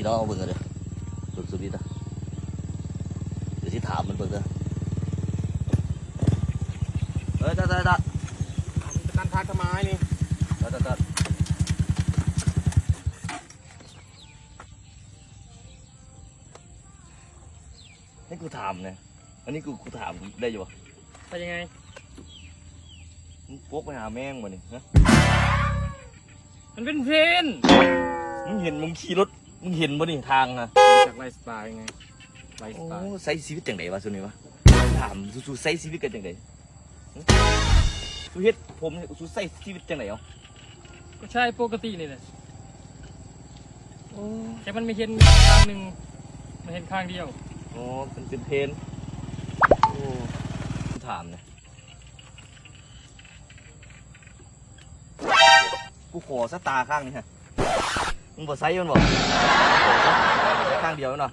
พี่น้องเอาเบิ่งกันเลยสุดสุดนิดนะเดี๋ยวที่ถามมันเบิ่งเด้อเอ้ยตัดตัดตัดจะการทักทำไมนี่ตัดตัดตัดนี่กูถามเนี่ยอันนี้กูกูถามได้อยู่ปะไปยังไงมึงพกไปหาแม่งมานี่ฮะมันเป็นเพนมึงเห็นมึงขี่รถ มึงเห็นบ่นี่ทางอะจากไลฟ์สไตล์ไงไลฟ์สโอ้ไตล์ใส่ชีวิตจังไดวะสุนี่วะถามสู้ๆใส่ชีวิตกันจังไดสู้เฮ็ดผมเนี่ยสู้ใส่ชีวิตจังไดเอะก็ใช่ปกตินี่แหละแค่มันไม่เห็นข้างหนึ่งมันเห็นข้างเดียวอ๋อมันเป็นเพนโอ้กูถามเนี่ยกูขอสตาร์ข้างนี้ฮะมึง บ่ใส่มันบ่ขอซะใส่ข้างเดียวเนาะ